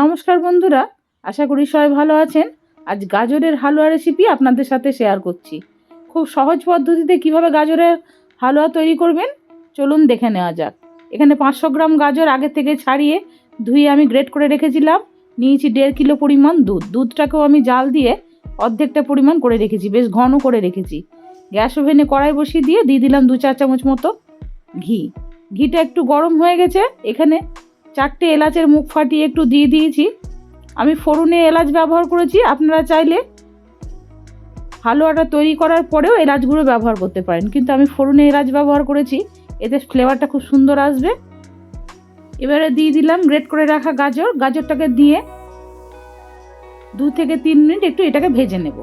নমস্কার বন্ধুরা, আশা করি সবাই ভালো আছেন। আজ গাজরের হালুয়া রেসিপি আপনাদের সাথে শেয়ার করছি। খুব সহজ পদ্ধতিতে কীভাবে গাজরের হালুয়া তৈরি করবেন, চলুন দেখে নেওয়া যাক। এখানে পাঁচশো গ্রাম গাজর আগে থেকে ছাড়িয়ে ধুয়ে আমি গ্রেট করে রেখেছিলাম। নিয়েছি দেড় কিলো পরিমাণ দুধ। দুধটাকেও আমি জাল দিয়ে অর্ধেকটা পরিমাণ করে রেখেছি, বেশ ঘন করে রেখেছি। গ্যাস ওভেনে কড়াই বসিয়ে দিয়ে দিয়ে দিলাম দু চার চামচ মতো ঘি। ঘিটা একটু গরম হয়ে গেছে, এখানে চারটে এলাচের মুখ ফাটিয়ে একটু দিয়ে দিয়েছি। আমি ফোড়নে এলাচ ব্যবহার করেছি, আপনারা চাইলে হালুয়াটা তৈরি করার পরেও এলাচ গুঁড়ো ব্যবহার করতে পারেন। কিন্তু আমি ফোড়নে এলাচ ব্যবহার করেছি, এতে ফ্লেভারটা খুব সুন্দর আসবে। এবারে দিয়ে দিলাম গ্রেট করে রাখা গাজর। গাজরটাকে দিয়ে দু থেকে তিন মিনিট একটু এটাকে ভেজে নেব।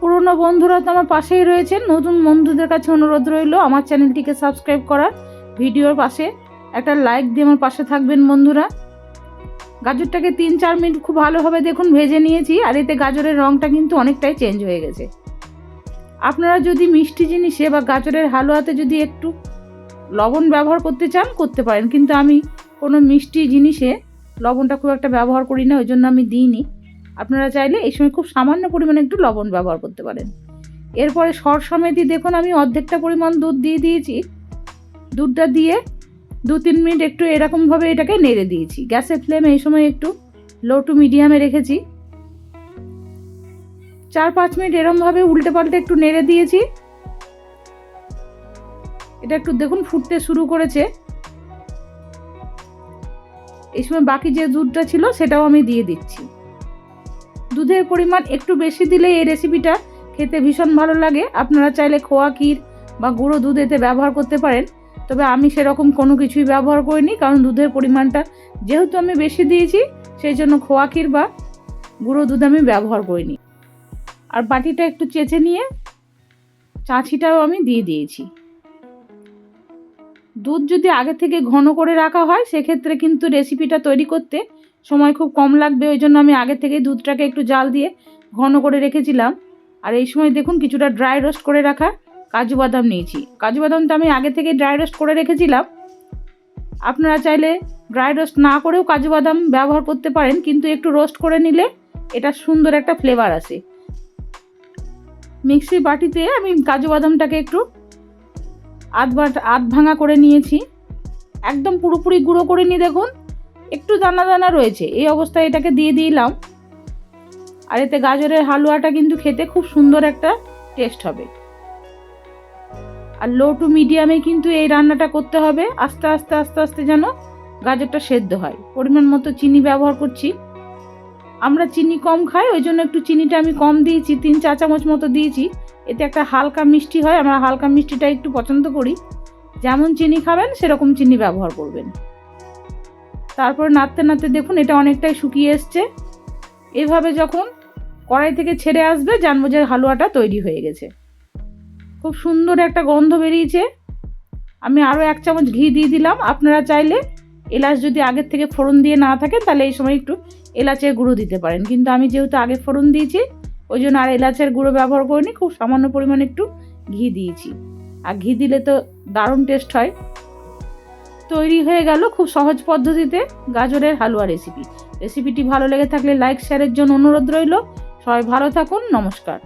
পুরনো বন্ধুরা তো আমার পাশেই রয়েছেন। নতুন বন্ধুদের কাছে অনুরোধ রইল, আমার চ্যানেলটিকে সাবস্ক্রাইব করার। ভিডিওর পাশে একটা লাইক দিয়ে আমার পাশে থাকবেন বন্ধুরা। গাজরটাকে তিন চার মিনিট খুব ভালোভাবে দেখুন, ভেজে নিয়েছি, আর এতে গাজরের রঙটা কিন্তু অনেকটাই চেঞ্জ হয়ে গেছে। আপনারা যদি মিষ্টি জিনিসে বা গাজরের হালুয়াতে যদি একটু লবণ ব্যবহার করতে চান, করতে পারেন। কিন্তু আমি কোনো মিষ্টি জিনিসে লবণটা খুব একটা ব্যবহার করি না, ওই জন্য আমি দিইনি। আপনারা চাইলে এই সময় খুব সামান্য পরিমাণে একটু লবণ ব্যবহার করতে পারেন। এরপরে সর সমেতই দেখুন, আমি অর্ধেকটা পরিমাণ দুধ দিয়ে দিয়েছি। দুধটা দিয়ে দু তিন মিনিট একটু এরকমভাবে এটাকে নেড়ে দিয়েছি। গ্যাসের ফ্লেম এই সময় একটু লো টু মিডিয়ামে রেখেছি। চার পাঁচ মিনিট এরমভাবে উল্টে পাল্টে একটু নেড়ে দিয়েছি। এটা একটু দেখুন ফুটতে শুরু করেছে। এই সময় বাকি যে দুধটা ছিল সেটাও আমি দিয়ে দিচ্ছি। দুধের পরিমাণ একটু বেশি দিলে এই রেসিপিটা খেতে ভীষণ ভালো লাগে। আপনারা চাইলে খোয়া ক্ষীর বা গুঁড়ো দুধ এতে ব্যবহার করতে পারেন। তবে আমি সেরকম কোনো কিছুই ব্যবহার করিনি, কারণ দুধের পরিমাণটা যেহেতু আমি বেশি দিয়েছি, সেই জন্য খোয়া ক্ষীর বা গুঁড়ো দুধ আমি ব্যবহার করিনি। আর বাটিটা একটু চেঁচে নিয়ে চাঁচিটাও আমি দিয়ে দিয়েছি। দুধ যদি আগে থেকে ঘন করে রাখা হয়, সেক্ষেত্রে কিন্তু রেসিপিটা তৈরি করতে সময় খুব কম লাগবে, ওই জন্য আমি আগে থেকেই দুধটাকে একটু জাল দিয়ে ঘন করে রেখেছিলাম। আর এই সময় দেখুন, কিছুটা ড্রাই রোস্ট করে রাখা কাজু বাদাম নিয়েছি। কাজু বাদামটা আমি আগে থেকে ড্রাই রোস্ট করে রেখেছিলাম। আপনারা চাইলে ড্রাই রোস্ট না করেও কাজু বাদাম ব্যবহার করতে পারেন, কিন্তু একটু রোস্ট করে নিলে এটা সুন্দর একটা ফ্লেভার আসে। মিক্সি বাটিতে আমি কাজু বাদামটাকে একটু আধ আধ ভাঙা করে নিয়েছি। একদম পুরোপুরি গুঁড়ো করে নিয়ে দেখুন, একটু দানা দানা রয়েছে, এই অবস্থায় এটাকে দিয়ে দিলাম। আর এতে গাজরের হালুয়াটা কিন্তু খেতে খুব সুন্দর একটা টেস্ট হবে। আর লো টু মিডিয়ামে কিন্তু এই রান্নাটা করতে হবে। আস্তে আস্তে আস্তে আস্তে যেন গাজরটা সেদ্ধ হয়। পরিমাণ মতো চিনি ব্যবহার করছি। আমরা চিনি কম খাই, ওই জন্য একটু চিনিটা আমি কম দিয়েছি, তিন চা চামচ মতো দিয়েছি। এতে একটা হালকা মিষ্টি হয়, আমরা হালকা মিষ্টিটা একটু পছন্দ করি। যেমন চিনি খাবেন, সেরকম চিনি ব্যবহার করবেন। তারপর নাড়তে নাড়তে দেখুন এটা অনেকটাই শুকিয়ে এসছে। এভাবে যখন কড়াই থেকে ছেড়ে আসবে, জানব যে হালুয়াটা তৈরি হয়ে গেছে। খুব সুন্দর একটা গন্ধ বেরিয়েছে। আমি আরও এক চামচ ঘি দিয়ে দিলাম। আপনারা চাইলে এলাচ যদি আগের থেকে ফোড়ন দিয়ে না থাকে তাহলে এই সময় একটু এলাচের গুঁড়ো দিতে পারেন। কিন্তু আমি যেহেতু আগে ফোড়ন দিয়েছি, ওই জন্য আর এলাচের গুঁড়ো ব্যবহার করিনি, খুব সামান্য পরিমাণে একটু ঘি দিয়েছি। আর ঘি দিলে তো দারুণ টেস্ট হয়। তৈরি হয়ে গেল খুব সহজ পদ্ধতিতে গাজরের হালুয়া রেসিপি রেসিপিটি ভালো লেগে থাকলে লাইক শেয়ারের জন্য অনুরোধ রইল। সবাই ভালো থাকুন, নমস্কার।